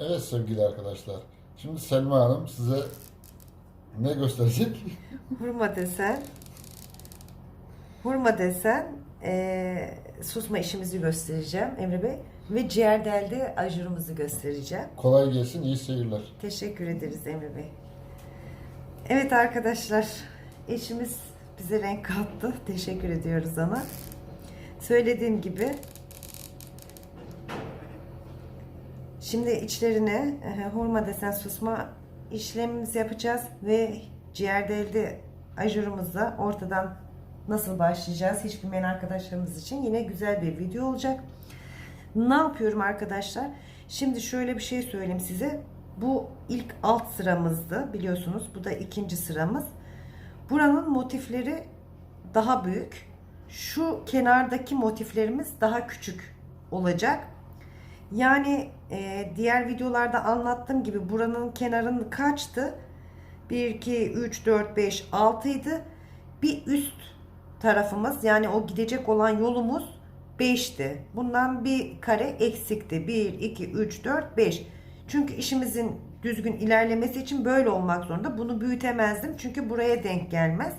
Evet sevgili arkadaşlar. Şimdi Selma Hanım size ne gösterecek? Hurma desen. Hurma desen eee, susma işimizi göstereceğim Emre Bey. Ve ciğer delde ajurumuzu göstereceğim. Kolay gelsin, iyi seyirler. Teşekkür ederiz Emre Bey. Evet arkadaşlar, eşimiz bize renk kattı. Teşekkür ediyoruz ona. Söylediğim gibi şimdi içlerine e, hurma desen susma işlemimizi yapacağız ve ciğer delde ajurumuzla ortadan nasıl başlayacağız hiç bilmeyen arkadaşlarımız için yine güzel bir video olacak. Ne yapıyorum arkadaşlar? Şimdi şöyle bir şey söyleyeyim size. Bu ilk alt sıramızdı biliyorsunuz. Bu da ikinci sıramız. Buranın motifleri daha büyük. Şu kenardaki motiflerimiz daha küçük olacak. Yani e, diğer videolarda anlattığım gibi buranın kenarının kaçtı? 1, 2, 3, 4, 5, 6 idi. Bir üst tarafımız yani o gidecek olan yolumuz 5'ti. Bundan bir kare eksikti. 1, 2, 3, 4, 5. Çünkü işimizin düzgün ilerlemesi için böyle olmak zorunda. Bunu büyütemezdim çünkü buraya denk gelmez.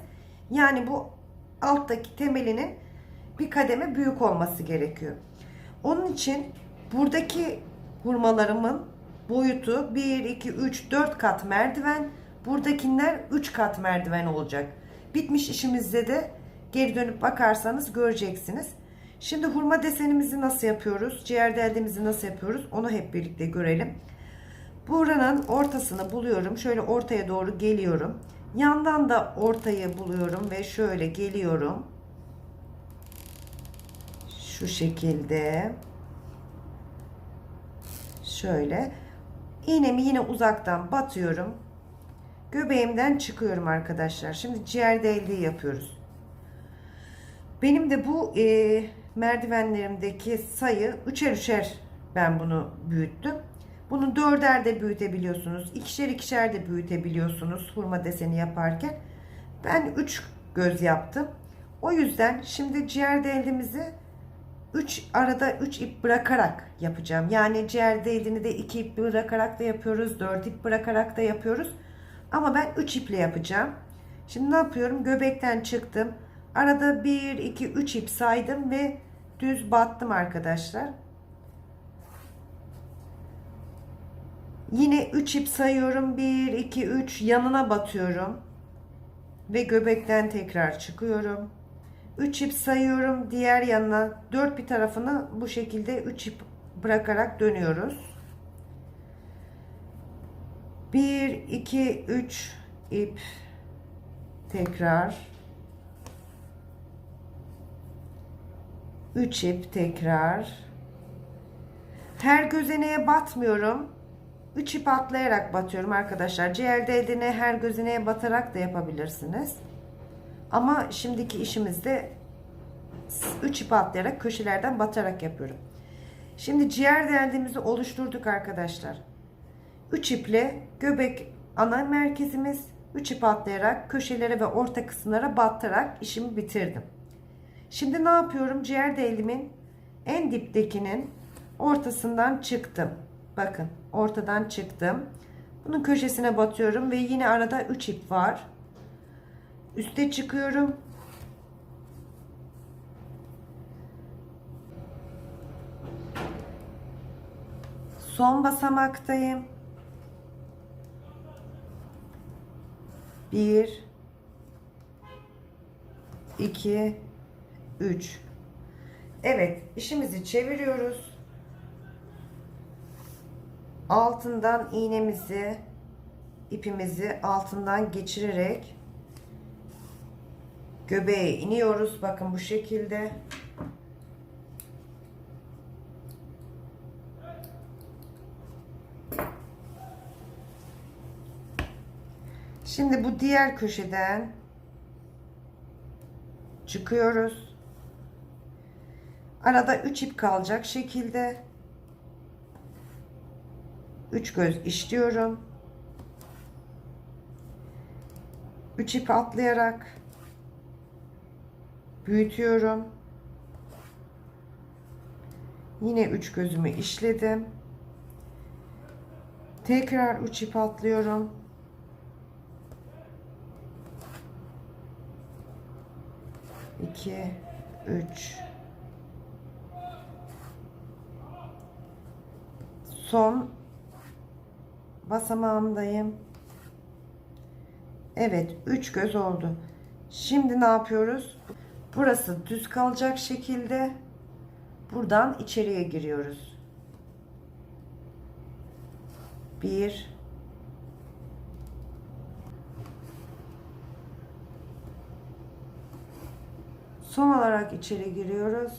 Yani bu alttaki temelinin bir kademe büyük olması gerekiyor. Onun için buradaki hurmalarımın boyutu 1, 2, 3, 4 kat merdiven. Buradakiler 3 kat merdiven olacak. Bitmiş işimizde de geri dönüp bakarsanız göreceksiniz. Şimdi hurma desenimizi nasıl yapıyoruz? Ciğer deldemizi nasıl yapıyoruz? Onu hep birlikte görelim. Buranın ortasını buluyorum. Şöyle ortaya doğru geliyorum. Yandan da ortayı buluyorum ve şöyle geliyorum. Şu şekilde. Şöyle. İğnemi yine uzaktan batıyorum. Göbeğimden çıkıyorum arkadaşlar. Şimdi ciğer deliği yapıyoruz. Benim de bu e, merdivenlerimdeki sayı üçer üçer ben bunu büyüttüm. Bunu dörder de büyütebiliyorsunuz. ikişer ikişer de büyütebiliyorsunuz hurma deseni yaparken. Ben üç göz yaptım. O yüzden şimdi ciğer deldimizi 3 arada 3 ip bırakarak yapacağım. Yani ciğer delini de 2 ip bırakarak da yapıyoruz. 4 ip bırakarak da yapıyoruz. Ama ben 3 iple yapacağım. Şimdi ne yapıyorum? Göbekten çıktım. Arada 1, 2, 3 ip saydım ve düz battım arkadaşlar. Yine 3 ip sayıyorum. 1, 2, 3 yanına batıyorum. Ve göbekten tekrar çıkıyorum. 3 ip sayıyorum. Diğer yanına. 4 bir tarafını bu şekilde 3 ip bırakarak dönüyoruz. 1, 2, 3 ip tekrar. 3 ip tekrar. Her gözeneğe batmıyorum. 3 ip atlayarak batıyorum arkadaşlar. Ciğer eline her gözeneğe batarak da yapabilirsiniz ama şimdiki işimizde 3 ip atlayarak köşelerden batarak yapıyorum şimdi ciğer deldiğimizi oluşturduk arkadaşlar 3 iple göbek ana merkezimiz 3 ip atlayarak köşelere ve orta kısımlara battarak işimi bitirdim. Şimdi ne yapıyorum? Ciğer delimin en diptekinin ortasından çıktım. Bakın ortadan çıktım. Bunun köşesine batıyorum ve yine arada 3 ip var. Üste çıkıyorum. Son basamaktayım. 1 2 3 Evet işimizi çeviriyoruz. Altından iğnemizi ipimizi altından geçirerek göbeğe iniyoruz. Bakın bu şekilde. Şimdi bu diğer köşeden çıkıyoruz. Arada 3 ip kalacak şekilde 3 göz işliyorum. 3 ip atlayarak büyütüyorum. Yine 3 gözümü işledim. Tekrar 3 ip atlıyorum. İki, üç. Son basamağımdayım. Evet, 3 göz oldu. Şimdi ne yapıyoruz? Burası düz kalacak şekilde buradan içeriye giriyoruz. 1 Son olarak içeri giriyoruz.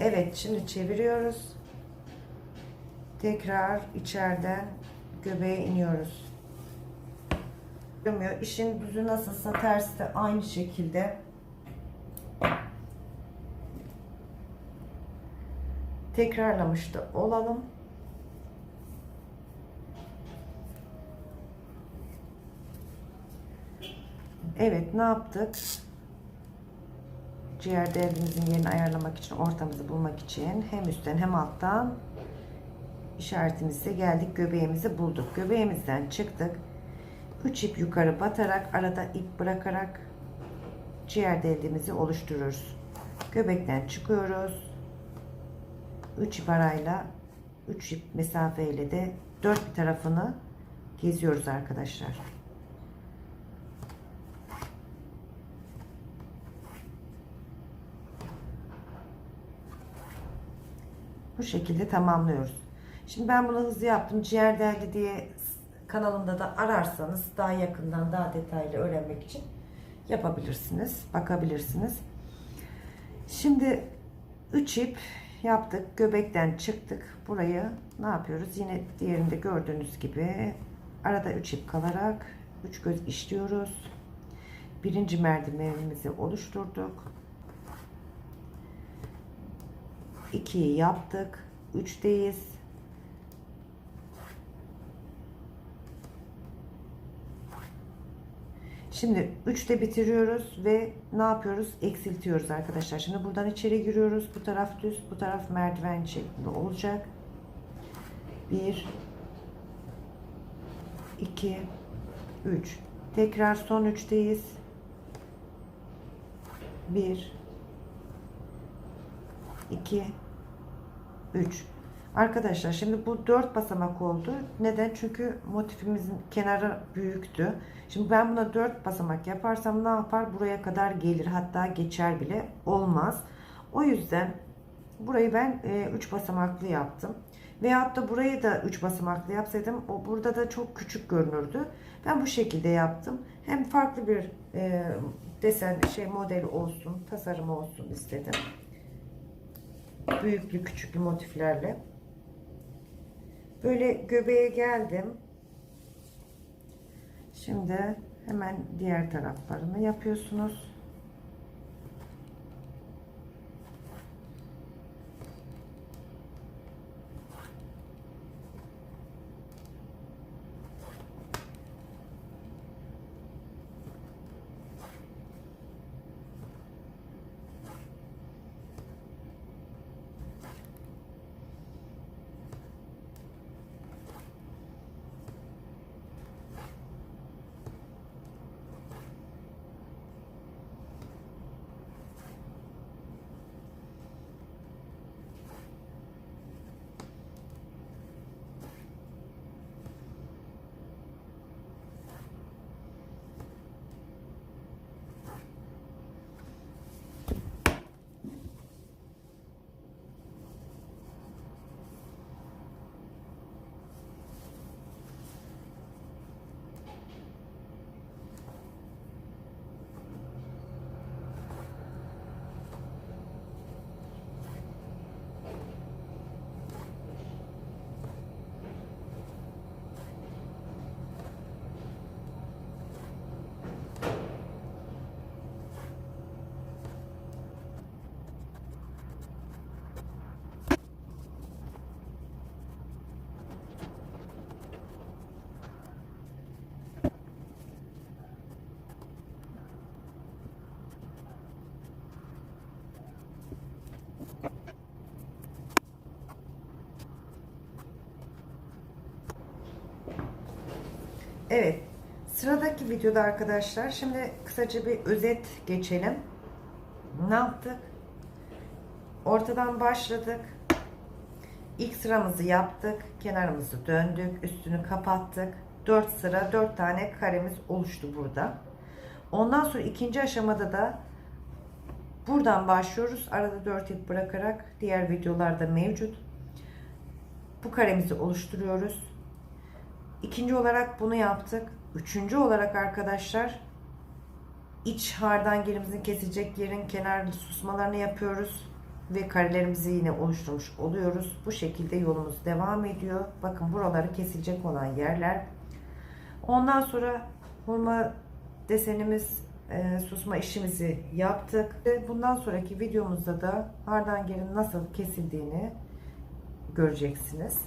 Evet, şimdi çeviriyoruz. Tekrar içeriden göbeğe iniyoruz. Görmüyor. İşin düzü nasılsa tersi de aynı şekilde. Tekrarlamış da olalım. Evet ne yaptık? Ciğer delimizin yerini ayarlamak için ortamızı bulmak için hem üstten hem alttan işaretimize geldik. Göbeğimizi bulduk. Göbeğimizden çıktık. 3 ip yukarı batarak arada ip bırakarak ciğer deliğimizi oluştururuz. Göbekten çıkıyoruz. 3 ip arayla 3 ip mesafeyle de dört bir tarafını geziyoruz arkadaşlar. Bu şekilde tamamlıyoruz. Şimdi ben bunu hızlı yaptım. Ciğer deldi diye kanalımda da ararsanız daha yakından daha detaylı öğrenmek için yapabilirsiniz. Bakabilirsiniz. Şimdi 3 ip yaptık. Göbekten çıktık. Burayı ne yapıyoruz? Yine diğerinde gördüğünüz gibi arada 3 ip kalarak 3 göz işliyoruz. Birinci merdivenimizi oluşturduk. 2'yi yaptık. 3'teyiz. Şimdi 3'te bitiriyoruz ve ne yapıyoruz? Eksiltiyoruz arkadaşlar. Şimdi buradan içeri giriyoruz. Bu taraf düz, bu taraf merdiven şeklinde olacak. 1 2 3 Tekrar son 3'teyiz. 1 2 3 Arkadaşlar şimdi bu 4 basamak oldu. Neden? Çünkü motifimizin kenarı büyüktü. Şimdi ben buna 4 basamak yaparsam ne yapar? Buraya kadar gelir. Hatta geçer bile. Olmaz. O yüzden burayı ben 3 basamaklı yaptım. Veyahut da burayı da 3 basamaklı yapsaydım o burada da çok küçük görünürdü. Ben bu şekilde yaptım. Hem farklı bir e, desen şey model olsun, tasarım olsun istedim büyüklü küçüklü motiflerle. Böyle göbeğe geldim. Şimdi hemen diğer taraflarını yapıyorsunuz. Evet. Sıradaki videoda arkadaşlar şimdi kısaca bir özet geçelim. Ne yaptık? Ortadan başladık. İlk sıramızı yaptık. Kenarımızı döndük. Üstünü kapattık. 4 sıra 4 tane karemiz oluştu burada. Ondan sonra ikinci aşamada da buradan başlıyoruz. Arada 4 ip bırakarak diğer videolarda mevcut. Bu karemizi oluşturuyoruz. İkinci olarak bunu yaptık. Üçüncü olarak arkadaşlar iç hardangelimizin kesecek yerin kenar susmalarını yapıyoruz ve karelerimizi yine oluşturmuş oluyoruz. Bu şekilde yolumuz devam ediyor. Bakın buraları kesilecek olan yerler. Ondan sonra hurma desenimiz e, susma işimizi yaptık. Ve bundan sonraki videomuzda da hardangelin nasıl kesildiğini göreceksiniz.